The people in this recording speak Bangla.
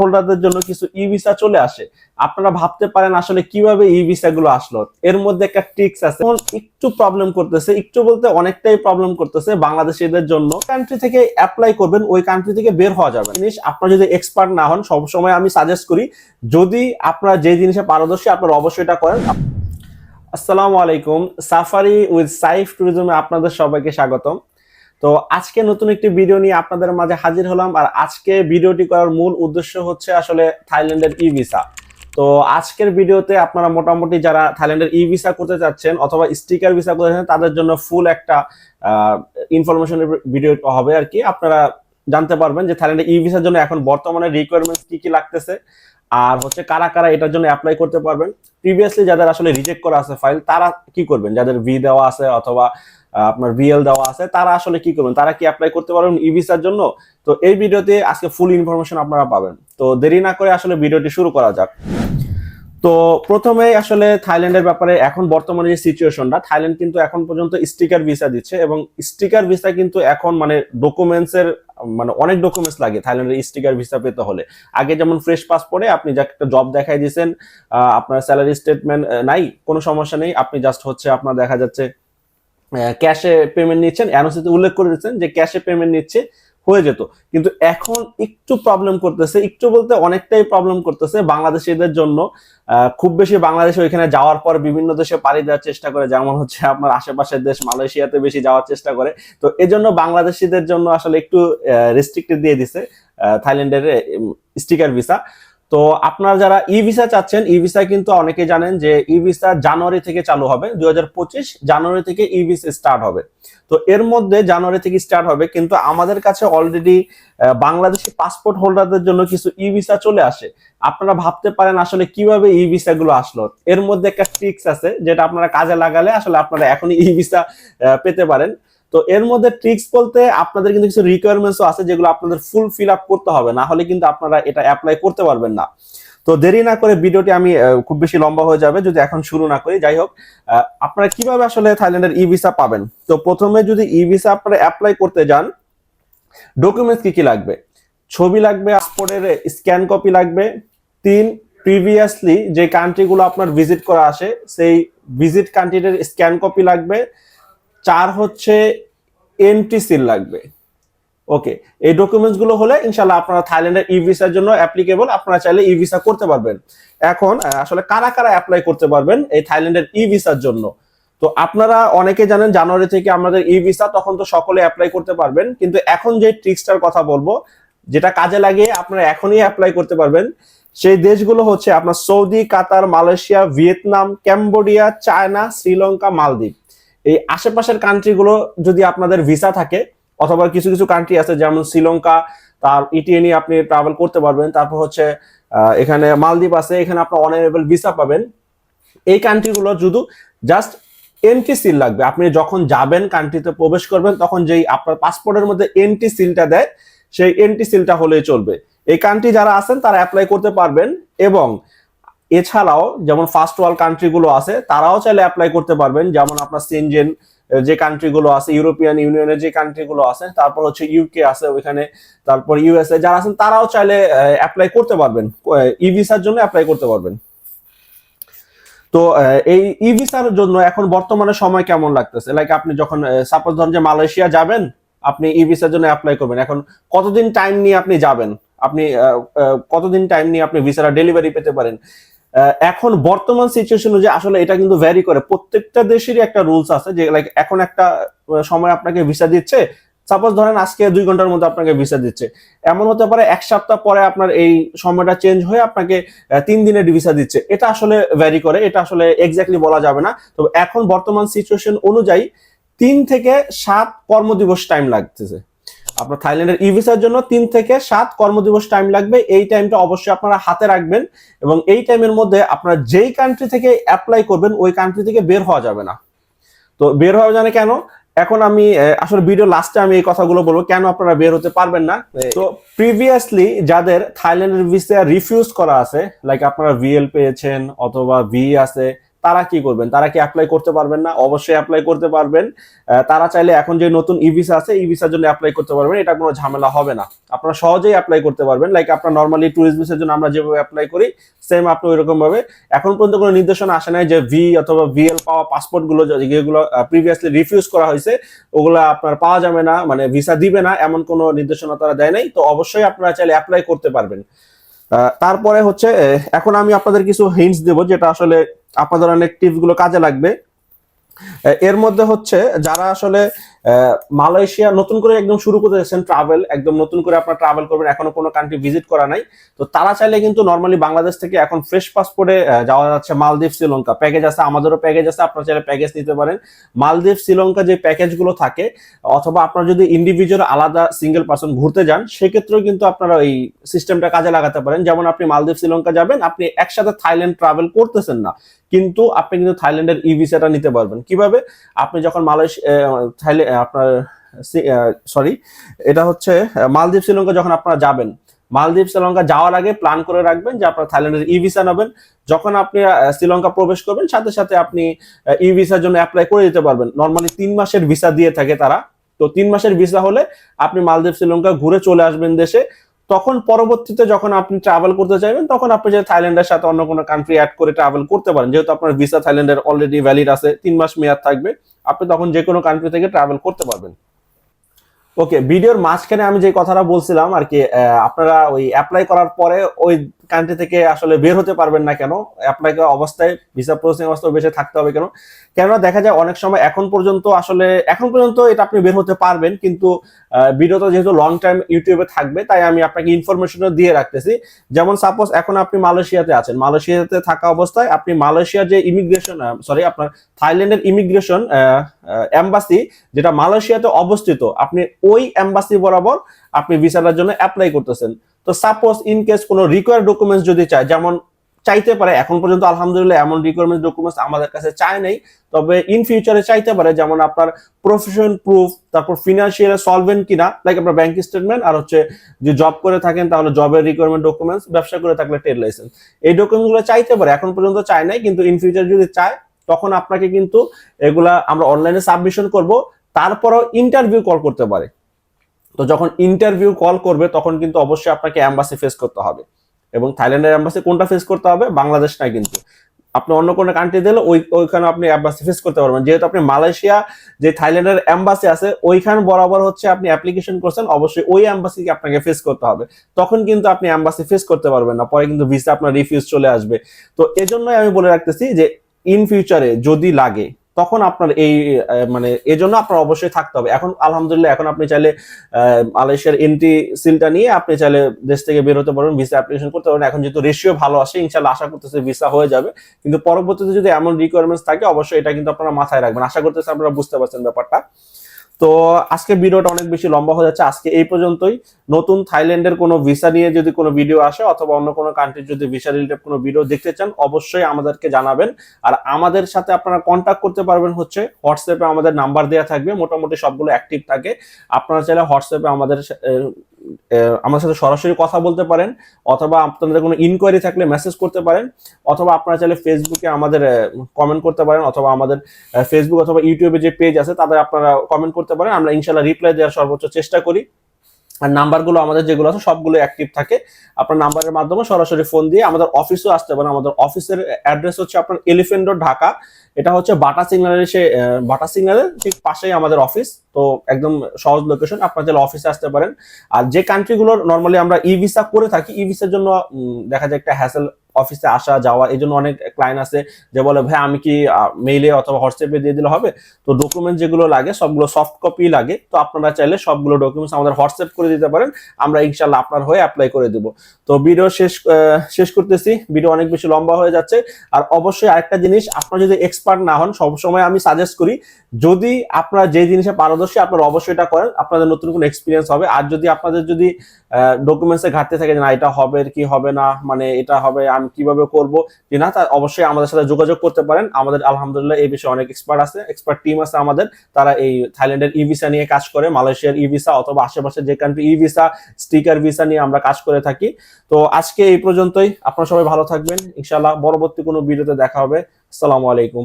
হোল্ডারদের জন্য কিছু ই ভিসা চলে আসে। আপনারা ভাবতে পারেন আসলে কীভাবে ই ভিসা গুলো আসলো। এর মধ্যে একটা ট্রিক্স আছে। একটু প্রবলেম করতেছে, একটু বলতে অনেকটাই প্রবলেম করতেছে বাংলাদেশিদের জন্য। কান্ট্রি থেকে অ্যাপ্লাই করবেন, ওই কান্ট্রি থেকে বের হওয়া যাবে। জিনিস আপনারা যদি এক্সপার্ট না হন, সবসময় আমি সাজেস্ট করি, যদি আপনারা যে জিনিসে পারদর্শী, আপনারা অবশ্যই এটা করেন। আসসালামু আলাইকুম সাফারি উইথ সাইফ ট্যুরিজমে আপনাদের সবাইকে স্বাগতম। তো আজকে নতুন একটি ভিডিও নিয়ে আপনাদের মাঝে হাজির হলাম, আর আজকে ভিডিওটি করার মূল উদ্দেশ্য হচ্ছে আসলে থাইল্যান্ডের ই ভিসা তো আজকের ভিডিওতে আপনারা মোটামুটি যারা থাইল্যান্ডের ই ভিসা করতে চাচ্ছেন অথবা স্টিকার ভিসা করতে চাচ্ছেন, তাদের জন্য ফুল একটা ইনফরমেশনের ভিডিও হবে আর কি। আপনারা জানতে পারবেন যে থাইল্যান্ডের ই ভিসার জন্য এখন বর্তমানে রিকোয়ারমেন্টস কি কি লাগতেছে, আর হচ্ছে কারা কারা এটার জন্য অ্যাপ্লাই করতে পারবেন। প্রিভিয়াসলি যাদের আসলে রিজেক্ট করা আছে ফাইল তারা কি করবেন? যাদের ভি দেওয়া আছে অথবা আপনার ভিএল দেওয়া আছে, তারা আসলে কি করবেন? তারা কি অ্যাপ্লাই করতে পারবেন ই ভিসার জন্য? তো এই ভিডিওতে আজকে ফুল ইনফরমেশন আপনারা পাবেন। তো দেরি না করে আসলে ভিডিওটি শুরু করা যাক। তো প্রথমে আসলে থাইল্যান্ডের ব্যাপারে এখন বর্তমানে যে সিচুয়েশনটা থাইল্যান্ড কিন্তু এখন পর্যন্ত স্টিকার ভিসা দিচ্ছে এবং স্টিকার ভিসা কিন্তু এখন মানে ডকুমেন্টস এর মানে অনেক ডকুমেন্টস লাগে থাইল্যান্ডের স্টিকার ভিসা পেতে হলে। আগে যেমন ফ্রেশ পাসপোর্টে আপনি যা একটা জব দেখাই দিয়েছেন আপনার স্যালারি স্টেটমেন্ট নাই, কোনো সমস্যা নেই। আপনি জাস্ট হচ্ছে আপনার দেখা যাচ্ছে ক্যাশে পেমেন্ট নিচ্ছেন। এনওসিতে উল্লেখ করে দিচ্ছেন যে ক্যাশে পেমেন্ট নিচ্ছে, হয়ে যেত। কিন্তু এখন একটু প্রবলেম করতেছে। একটু বলতে অনেকটাই প্রবলেম করতেছে বাংলাদেশিদের জন্য। খুব বেশি বাংলাদেশে ওইখানে যাওয়ার পর বিভিন্ন দেশে পাড়ি দেওয়ার চেষ্টা করে। যেমন হচ্ছে আপনার আশেপাশের দেশ মালয়েশিয়াতে বেশি যাওয়ার চেষ্টা করে। তো এজন্য বাংলাদেশিদের জন্য আসলে একটু রেস্ট্রিক্টেড দিয়ে দিছে থাইল্যান্ডের স্টিকার ভিসা তো আপনারা যারা ই ভিসা চাচ্ছেন ই ভিসা কিন্তু অনেকে জানেন যে ই ভিসা জানুয়ারি থেকে চালু হবে, দুই হাজার পঁচিশ জানুয়ারি থেকে ই ভিসা স্টার্ট হবে। তো এর মধ্যে জানুয়ারি থেকে স্টার্ট হবে, কিন্তু আমাদের কাছে অলরেডি বাংলাদেশি পাসপোর্ট হোল্ডারদের জন্য কিছু ই ভিসা চলে আসে। আপনারা ভাবতে পারেন আসলে কীভাবে ই ভিসা গুলো আসলো। এর মধ্যে একটা ট্রিক্স আছে, যেটা আপনারা কাজে লাগালে আসলে আপনারা এখনই ই ভিসা পেতে পারেন। তো এর মধ্যে ট্রিক্স বলতে আপনাদের কিন্তু কিছু রিকোয়ারমেন্টসও আছে যেগুলো আপনাদের ফুল ফিল আপ করতে হবে। না হলে কিন্তু আপনারা এটা অ্যাপ্লাই করতে পারবেন না। তো দেরি না করে ভিডিওটি আমি খুব বেশি লম্বা হয়ে যাবে যদি এখন শুরু না করি। যাই হোক আপনারা কীভাবে আসলে থাইল্যান্ডের ই ভিসা পাবেন? তো প্রথমে যদি ই ভিসা আপনারা অ্যাপ্লাই করতে যান ডকুমেন্টস কি কি লাগবে? ছবি লাগবে পাসপোর্টের স্ক্যান কপি লাগবে। তিন প্রিভিয়াসলি যে কান্ট্রিগুলো আপনার ভিজিট করা আসে, সেই ভিজিট কান্ট্রির স্ক্যান কপি লাগবে। চার হচ্ছে এন্ট্রি সিল লাগবে। ওকে এই ডকুমেন্টসগুলো হলে ইনশাল্লাহ আপনারা থাইল্যান্ডের ই ভিসার জন্য অ্যাপ্লিকেবল আপনারা চাইলে ই ভিসা করতে পারবেন। এখন আসলে কারা কারা অ্যাপ্লাই করতে পারবেন এই থাইল্যান্ডের ই ভিসার জন্য? তো আপনারা অনেকে জানেন, জানুয়ারি থেকে আমাদের ই ভিসা তখন তো সকলে অ্যাপ্লাই করতে পারবেন। কিন্তু এখন যে ট্রিক্সটার কথা বলব, যেটা কাজে লাগিয়ে আপনারা এখনই অ্যাপ্লাই করতে পারবেন, সেই দেশগুলো হচ্ছে আপনার Saudi, Qatar, Malaysia, Vietnam, Cambodia, China, Sri Lanka, মালদ্বীপ। এই আশেপাশের কান্ট্রিগুলো যদি আপনাদের ভিসা থাকে, অথবা কিছু কিছু কান্ট্রি আছে, যেমন শ্রীলঙ্কা, তার ইটিএ নিয়ে আপনি ট্রাভেল করতে পারবেন। তারপর হচ্ছে এখানে মালদ্বীপ আছে, এখানে আপনার অনারেবল ভিসা পাবেন। এই কান্ট্রিগুলো শুধু জাস্ট এন্ট্রি সিল লাগবে, আপনি যখন যাবেন কান্ট্রিতে প্রবেশ করবেন, তখন যেই আপনার পাসপোর্টের মধ্যে এন্ট্রি সিলটা দেয়, সেই এন্ট্রি সিলটা হলেই চলবে। এই কান্ট্রি যারা আছেন, তারা অ্যাপ্লাই করতে পারবেন এবং এছাড়াও যেমন ফার্স্ট ওয়ার্ল্ড কান্ট্রিগুলো আছে, তারাও চাইলে অ্যাপ্লাই করতে পারবেন। যেমন আপনার সেনজেন যে কান্ট্রিগুলো আছে ইউরোপিয়ান ইউনিয়নের যে কান্ট্রিগুলো আছে, তারপর হচ্ছে ইউকে আছে ওইখানে, তারপর ইউএসএ যারা আছেন, তারাও চাইলে অ্যাপ্লাই করতে পারবেন। ই ভিসার জন্য অ্যাপ্লাই করতে পারবেন। তো এই ই ভিসার জন্য এখন বর্তমানে সময় কেমন লাগতেছে? লাইক আপনি যখন সাপোজ ধরেন যে মালয়েশিয়া যাবেন, আপনি ই ভিসার জন্য অ্যাপ্লাই করবেন। এখন কতদিন টাইম নিয়ে আপনি যাবেন? আপনি কতদিন টাইম নিয়ে আপনি ভিসাটা ডেলিভারি পেতে পারেন? এখন বর্তমান সিচুয়েশন যে আসলে এটা কিন্তু ভ্যারি করে। প্রত্যেকটা দেশেরই একটা রুলস আছে যে লাইক এখন একটা সময় আপনাকে ভিসা দিচ্ছে। সাপোজ ধরেন আজকে দুই ঘণ্টার মধ্যে আপনাকে ভিসা দিচ্ছে। এমন হতে পারে এক সপ্তাহ পরে আপনার এই সময়টা চেঞ্জ হয়ে আপনাকে তিন দিনের ভিসা দিচ্ছে। এটা আসলে ভ্যারি করে, এটা আসলে এক্স্যাক্টলি বলা যাবে না। তবে এখন বর্তমান সিচুয়েশন অনুযায়ী তিন থেকে সাত কর্মদিবস টাইম লাগতেছে। আপনার থাইল্যান্ডের ই ভিসার জন্য তিন থেকে সাত কর্মদিবস টাইম লাগবে। এই টাইমটা অবশ্যই আপনারা হাতে রাখবেন এবং এই টাইমের মধ্যে আপনারা যেই কান্ট্রি থেকে অ্যাপ্লাই করবেন ওই কান্ট্রি থেকে বের হওয়া যাবে না। তো বের হওয়া জানে কেন? এখন আমি আসলে ভিডিও লাস্টে আমি এই কথাগুলো বলব কেন আপনারা বের হতে পারবেন না? তো প্রিভিয়াসলি যাদের থাইল্যান্ডের ভিসা রিফিউজ করা আছে লাইক আপনারা ভিএল পেয়েছেন অথবা ভি আছে তারা কি করবেন? তারা কি অ্যাপ্লাই করতে পারবেন না? অবশ্যই অ্যাপ্লাই করতে পারবেন। তারা চাইলে এখন যে নতুন ই ভিসা আছে, ই ভিসার জন্য অ্যাপ্লাই করতে পারবেন। এটা কোনো ঝামেলা হবে না। আপনারা সহজেই অ্যাপ্লাই করতে পারবেন। লাইক আপনার নর্মালি ট্যুরিস্ট ভিসার জন্য আমরা যেভাবে অ্যাপ্লাই করি সেম আপনি ওইরকম ভাবে এখন পর্যন্ত কোনো নির্দেশনা আসে নাই যে ভি অথবা ভিএল পাওয়া পাসপোর্টগুলো যেগুলো প্রিভিয়াসলি রিফিউজ করা হয়েছে, ওগুলো আপনার পাওয়া যাবে না মানে ভিসা দিবে না, এমন কোনো নির্দেশনা তারা দেয় নাই। তো অবশ্যই আপনারা চাইলে অ্যাপ্লাই করতে পারবেন। তারপরে হচ্ছে এখন আমি আপনাদের কিছু হিন্টস দেব যেটা আসলে আপনাদের অনেক টিপসগুলো কাজে লাগবে। এর মধ্যে হচ্ছে যারা আসলে মালয়েশিয়া নতুন করে একদম শুরু করতে যাচ্ছেন ট্রাভেল একদম নতুন করে আপনারা ট্রাভেল করবেন, এখনও কোনো কান্ট্রি ভিজিট করা নাই। তো তারা চাইলে কিন্তু নর্মালি বাংলাদেশ থেকে এখন ফ্রেশ পাসপোর্টে যাওয়া যাচ্ছে মালদ্বীপ, শ্রীলঙ্কা। প্যাকেজ আছে, আমাদেরও প্যাকেজ আছে, আপনারা চাইলে প্যাকেজ নিতে পারেন। মালদ্বীপ, শ্রীলঙ্কা যে প্যাকেজগুলো থাকে, অথবা আপনার যদি ইন্ডিভিজুয়াল আলাদা সিঙ্গেল পার্সন ঘুরতে যান, সেক্ষেত্রেও কিন্তু আপনারা এই সিস্টেমটা কাজে লাগাতে পারেন। যেমন আপনি মালদ্বীপ, শ্রীলঙ্কা যাবেন, আপনি একসাথে থাইল্যান্ড ট্রাভেল করতেছেন না। কিন্তু আপনি কিন্তু থাইল্যান্ডের ই ভিসাটা নিতে পারবেন। কীভাবে? আপনি যখন মালয়েশিয়া থাইল্যান্ড আপনার সরি, এটা হচ্ছে মালদ্বীপ, শ্রীলঙ্কা যখন আপনারা যাবেন, মালদ্বীপ, শ্রীলঙ্কা যাওয়ার আগে প্ল্যান করে রাখবেন যে আপনারা থাইল্যান্ডের ই ভিসা নেবেন। যখন আপনি শ্রীলঙ্কা প্রবেশ করবেন, সাথে সাথে আপনি ই ভিসার জন্য অ্যাপ্লাই করে দিতে পারবেন। নর্মালি তিন মাসের ভিসা দিয়ে থাকে তারা। তো তিন মাসের ভিসা হলে আপনি মালদ্বীপ, শ্রীলঙ্কা ঘুরে চলে আসবেন দেশে। তখন পরবর্তীতে যখন আপনি ট্রাভেল করতে চাইবেন, তখন আপনি যে থাইল্যান্ডের সাথে অন্য কোনো কান্ট্রি অ্যাড করে ট্রাভেল করতে পারেন। যেহেতু আপনার ভিসা থাইল্যান্ডের অলরেডি ভ্যালিড আছে, তিন মাস মেয়াদ থাকবে, আপনি তখন যে কোনো কান্ট্রি থেকে ট্রাভেল করতে পারবেন। ওকে ভিডিওর মাঝখানে আমি যে কথাটা বলছিলাম আর কি আপনারা ওই অ্যাপ্লাই করার পরে ওই কান্ট্রি থেকে আসলে বের হতে পারবেন না কেন? করা অবস্থায় ভিসা প্রসেসিং অবস্থায় বেঁচে থাকতে হবে কেন? কেননা দেখা যায় অনেক সময় এখন পর্যন্ত আসলে, এখন পর্যন্ত এটা আপনি বের হতে পারবেন, কিন্তু ভিডিওটা যেহেতু লং টাইম ইউটিউবে থাকবে, তাই আমি আপনাকে ইনফরমেশনও দিয়ে রাখতেছি। যেমন সাপোজ এখন আপনি মালয়েশিয়াতে আছেন, মালয়েশিয়াতে থাকা অবস্থায় আপনি মালয়েশিয়ার যে ইমিগ্রেশন সরি আপনার থাইল্যান্ডের ইমিগ্রেশন এম্বাসি যেটা মালয়েশিয়াতে অবস্থিত, আপনি ওই এম্বাসি বরাবর আপনি ভিসাটার জন্য অ্যাপ্লাই করতেছেন। তো সাপোজ ইন কেস কোনো রিকোয়ার ডকুমেন্টস যদি চায়, যেমন চাইতে পারে, এখন পর্যন্ত আলহামদুলিল্লাহ এমন রিকোয়ারমেন্ট ডকুমেন্টস আমাদের কাছে চায় নাই, তবে ইন ফিউচারে চাইতে পারে, যেমন আপনার প্রফেশন প্রুফ তারপর ফিনান্সিয়াল সলভেন্ট কিনা লাইক আপনার ব্যাংক স্টেটমেন্ট আর হচ্ছে যে জব করে থাকেন, তাহলে জবের রিকোয়ারমেন্ট ডকুমেন্টস ব্যবসা করে থাকলে ট্রেড লাইসেন্স এই ডকুমেন্টগুলো চাইতে পারে, এখন পর্যন্ত চায় নাই, কিন্তু ইন ফিউচার যদি চায়, তখন আপনাকে কিন্তু এগুলা আমরা অনলাইনে সাবমিশন করব, তারপরও ইন্টারভিউ কল করতে পারে। তো যখন ইন্টারভিউ কল করবে, তখন কিন্তু অবশ্যই আপনাকে অ্যাম্বাসি ফেস করতে হবে। এবং থাইল্যান্ডের অ্যাম্বাসি কোনটা ফেস করতে হবে? বাংলাদেশ না কিন্তু। আপনি অন্য কোনো কান্ট্রি দিলে ওই, ওইখানে আপনি অ্যাম্বাসি ফেস করতে পারবেন। যেহেতু আপনি মালয়েশিয়া, যে থাইল্যান্ডের অ্যাম্বাসি আছে, ওইখান বরাবর হচ্ছে আপনি অ্যাপ্লিকেশন করছেন, অবশ্যই ওই অ্যাম্বাসিকে আপনাকে ফেস করতে হবে। তখন কিন্তু আপনি অ্যাম্বাসি ফেস করতে পারবেন না। পরে কিন্তু ভিসা আপনার রিফিউজ চলে আসবে। তো এজন্যই আমি বলে রাখতেছি যে ইন ফিউচারে যদি লাগে তখন আপনার এই মানে এজন্য আপনার অবশ্যই থাকতে হবে। এখন আলহামদুলিল্লাহ, এখন আপনি চাইলে মালয়েশিয়ার এন্ট্রি সিলটা নিয়ে আপনি চাইলে দেশ থেকে বেরোতে পারবেন, ভিসা অ্যাপ্লিকেশন করতে পারবেন। এখন যেহেতু রেশিও ভালো আসে ইনশাল্লাহ আশা করতেছে ভিসা হয়ে যাবে। কিন্তু পরবর্তীতে যদি এমন রিকোয়ারমেন্টস থাকে, অবশ্যই এটা কিন্তু আপনারা মাথায় রাখবেন। আশা করতেছে আপনারা বুঝতে পারছেন ব্যাপারটা। তো আজকে ভিডিওটা অনেক বেশি লম্বা হয়ে যাচ্ছে। আজকে এই পর্যন্তই। নতুন থাইল্যান্ডের কোনো ভিসা নিয়ে যদি কোনো ভিডিও আসে অথবা অন্য কোনো কান্ট্রির যদি ভিসা রিলেটেড কোনো ভিডিও দেখতে চান, অবশ্যই আমাদেরকে জানাবেন। আর আমাদের সাথে আপনারা কন্ট্যাক্ট করতে পারবেন হচ্ছে হোয়াটসঅ্যাপে আমাদের নাম্বার দেওয়া থাকবে। মোটামুটি সবগুলো অ্যাক্টিভ থাকে। আপনারা চাইলে হোয়াটসঅ্যাপে আমাদের আমাদের সাথে সরাসরি কথা বলতে পারেন, অথবা আপনাদের কোনো ইনকোয়ারি থাকলে মেসেজ করতে পারেন, অথবা আপনারা চাইলে ফেসবুকে আমাদের কমেন্ট করতে পারেন, অথবা আমাদের ফেসবুক অথবা ইউটিউবে যে পেজ আছে, তাদের আপনারা কমেন্ট করতে পারেন, আমরা ইনশাল্লাহ রিপ্লাই দেওয়ার সর্বোচ্চ চেষ্টা করি। আর নাম্বারগুলো আমাদের যেগুলো আছে, সবগুলো অ্যাক্টিভ থাকে। আপনার নাম্বারের মাধ্যমে সরাসরি ফোন দিয়ে আমাদের অফিসেও আসতে পারেন। আমাদের অফিসের অ্যাড্রেস হচ্ছে আপনার এলিফেন্ট ঢাকা। এটা হচ্ছে বাটা সিগন্যালের সে বাটা সিগন্যালের ঠিক পাশেই আমাদের অফিস তো একদম সহজ লোকেশন আপনার চাইলে অফিসে আসতে পারেন। আর যে কান্ট্রিগুলোর নর্মালি আমরা ই ভিসা করে থাকি ই ভিসার জন্য দেখা যায় একটা হ্যাসেল অফিসে আসা, যাওয়া, এই জন্য অনেক ক্লায়েন্ট আছে যে বলে, ভাই, আমি কি মেইলে অথবা হোয়াটসঅ্যাপে দিয়ে দিলে হবে? তো ডকুমেন্ট যেগুলো লাগে, সবগুলো সফট কপি লাগে। তো আপনারা চাইলে সবগুলো ডকুমেন্টস আমাদের হোয়াটসঅ্যাপ করে দিতে পারেন। আমরা ইনশাল্লাহ আপনার হয়ে অ্যাপ্লাই করে দেব। তো ভিডিও শেষ শেষ করতেছি। ভিডিও অনেক বেশি লম্বা হয়ে যাচ্ছে। আর অবশ্যই আরেকটা জিনিস, আপনারা যদি এক্সপার্ট না হন, সবসময় আমি সাজেস্ট করি, যদি আপনারা যে জিনিসে পারদর্শী আপনারা অবশ্যই এটা করেন। আপনাদের নতুন কোনো এক্সপিরিয়েন্স হবে। আর যদি আপনাদের যদি ডকুমেন্টসে ঘাটতি থাকে না, এটা হবে কি হবে না মানে এটা হবে, আমি কীভাবে করব, যে না, তা অবশ্যই আমাদের সাথে যোগাযোগ করতে পারেন। আমাদের আলহামদুলিল্লাহ এই বিষয়ে অনেক এক্সপার্ট আছে এক্সপার্ট টিম আছে আমাদের। তারা এই থাইল্যান্ডের ই ভিসা নিয়ে কাজ করে, মালয়েশিয়ার ই ভিসা অথবা আশেপাশে যে country e visa sticker visa নিয়ে আমরা কাজ করে থাকি। তো আজকে এই পর্যন্তই। আপনারা সবাই ভালো থাকবেন। ইনশাআল্লাহ পরবর্তী কোনো ভিডিওতে দেখা হবে। আসসালামু আলাইকুম।